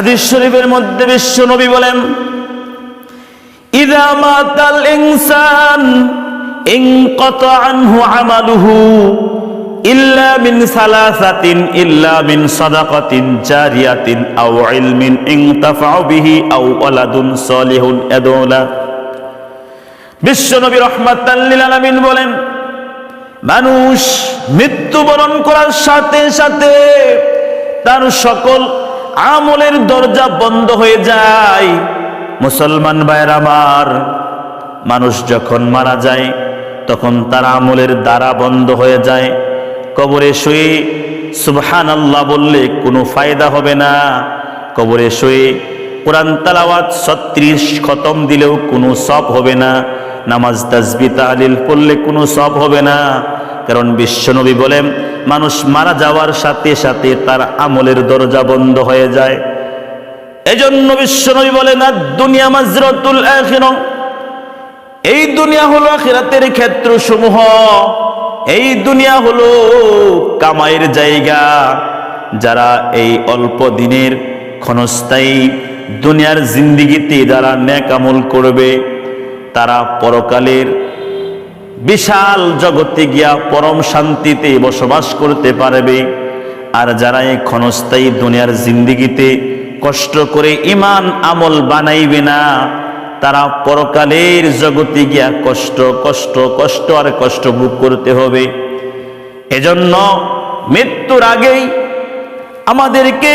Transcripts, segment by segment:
হাদিস শরীফের মধ্যে বিশ্ব নবী বলেন, ইদা মাতাল ইনসান ইনকাতা আনহু আমালুহু ইল্লা মিন সালাসাতিন, ইল্লা মিন সাদাকাতিন জারিয়াতিন আও ইলমিন ইনতাফাউ বিহি আও ওয়ালাদুন সলিহুন বিশ্ব নবী রহমাতাল লিল আলামিন বলেন, মানুষ মৃত্যুবরণ করার সাথে সাথে তার সকল আমলের দরজা বন্ধ হয়ে যায়। মুসলমান ভাইয়ের আমার, মানুষ যখন মারা যায়, তখন তার আমলের দ্বারা বন্ধ হয়ে যায়। কবরে শুয়ে সুবহান আল্লাহ বললে কোনো ফায়দা হবে না। কবরে শুয়ে কোরআন তালাওয়াত ছত্রিশ খতম দিলেও কোনো সব হবে না। নামাজ তাজবি তালিল পড়লে কোনো সব হবে না। কারণ বিশ্বনবী বলেন মানুষ মারা যাওয়ার সাথে সাথে তার আমলের দরজা বন্ধ হয়ে যায়। এজন্য বিশ্ব বিশ্বনবী বলে না দুনিয়া মাজরাতুল আখিরা এই দুনিয়া হলো আখিরাতের ক্ষেত্র সমূহ এই দুনিয়া হলো কামাইয়ের জায়গা। যারা এই অল্প দিনের ক্ষণস্থায়ী দুনিয়ার জিন্দিগিতে যারা ন্যাক আমল করবে, তারা পরকালের বিশাল জগতে গিয়া পরম শান্তিতে বসবাস করতে পারবে। আর যারা এই ক্ষণস্থায়ী দুনিয়ার জিন্দিগিতে কষ্ট করে ইমান আমল বানাইবে না, তারা পরকালের জগতে গিয়া কষ্ট কষ্ট কষ্ট আর কষ্ট ভোগ করতে হবে। এজন্য মৃত্যুর আগেই আমাদেরকে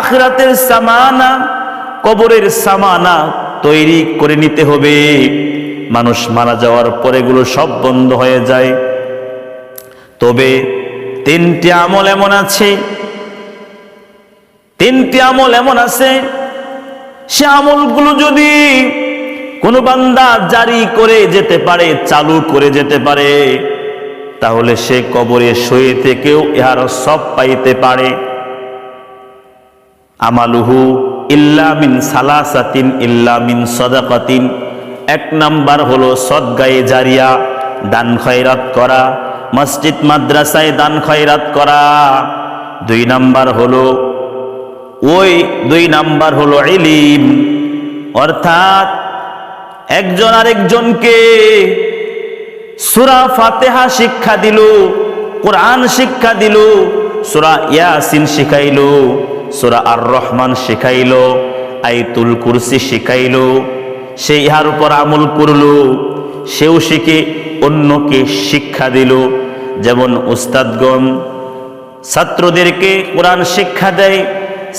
আখরাতের সামানা, কবরের সামানা তৈরি করে নিতে হবে। মানুষ মারা যাওয়ার পরে এগুলো সব বন্ধ হয়ে যায়। তবে তিনটি আমল এমন আছে, তিনটি আমল এমন আছে, সে আমলগুলো যদি কোনো বান্দা জারি করে যেতে পারে, চালু করে যেতে পারে, তাহলে সে কবরে শুয়ে থেকেও ইহার সব পাইতে পারে। আমালুহু ইল্লা মিন সালাসাতিন ইল্লা মিন সদাকাতিন। এক নাম্বার হলো সদগায়ে জারিয়া, দান খয়রাত করা। মসজিদ, মাদ্রাসায় দান খয়রাত করা। দুই নাম্বার হলো, ওই দুই নাম্বার হলো ইলিম। অর্থাৎ একজন আরেকজনকে সুরা ফাতেহা শিক্ষা দিল, কোরআন শিক্ষা দিল, সুরা ইয়াসিন শিখাইল, সুরা আর রহমান শিখাইল, আইতুল কুরসি শিখাইল সে ইহার উপর আমল করল, সেও শিখে অন্যকে শিক্ষা দিল। যেমন উস্তাদগণ, ছাত্রদেরকে কোরআন শিক্ষা দেয়,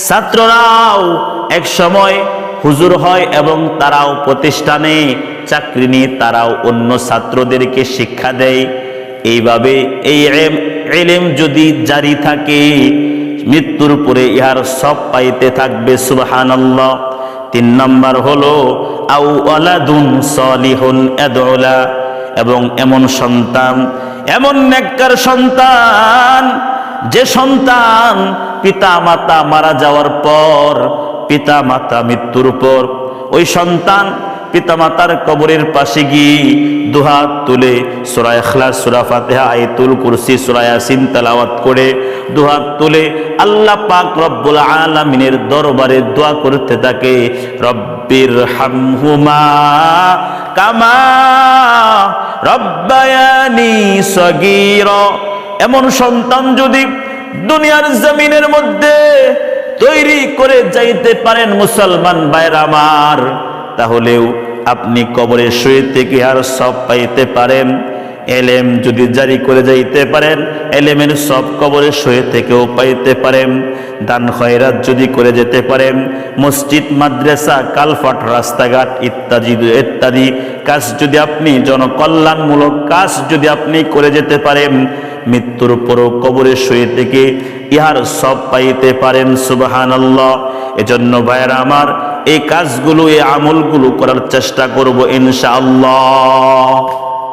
ছাত্ররাও এক সময় হুজুর হয় এবং তারাও প্রতিষ্ঠানে, চাকরি নিয়ে তারাও অন্য ছাত্রদেরকে শিক্ষা দেয়। এইভাবে এই এলেম যদি জারি থাকে, মৃত্যুর পরে ইহার সব পাইতে থাকবে সুবহান তিন নম্বর হলো, আউ আলাদুন সলিহুন এদলা এবং এমন সন্তান, এমন নেককার সন্তান, যে সন্তান পিতা মাতা মারা যাওয়ার পর পিতা মাতা মৃত্যুর পর ওই সন্তান পিতা মাতার কবরের পাশে গিয়ে দুহাত তুলে সুরা এখলাস সুরা ফাতেহা, আয়াতুল কুরসি, সুরা ইয়াসিন তেলাওয়াত করে দুহাত তুলে আল্লাহ পাক রব্বুল আলামিনের দরবারে দোয়া করতে থাকে, রব্বির হামহুমা কামা রব্বায়ানি সগীরা। এমন সন্তান যদি দুনিয়ার জমিনের মধ্যে তৈরি করে যাইতে পারেন মুসলমান ভাইর আমার তাহলেও আপনি কবরে শুয়ে থেকে আর সব পাইতে পারেন। এলেম যদি জারি করে যাইতে পারেন, এলেমের সব কবরে শুয়ে থেকেও পাইতে পারেন। দান খয়রাত যদি করে যেতে পারেন, মসজিদ, মাদ্রাসা, কালফাট, রাস্তাঘাট ইত্যাদি ইত্যাদি কাজ যদি আপনি, জনকল্যাণমূলক কাজ যদি আপনি করে যেতে পারেন, মৃত্যুর পরও কবরে শুয়ে থেকে ইহার সব পাইতে পারেন সুবাহান এজন্য ভাইয়েরা আমার এই কাজগুলো এই আমলগুলো করার চেষ্টা করব ইনশাআল্লাহ।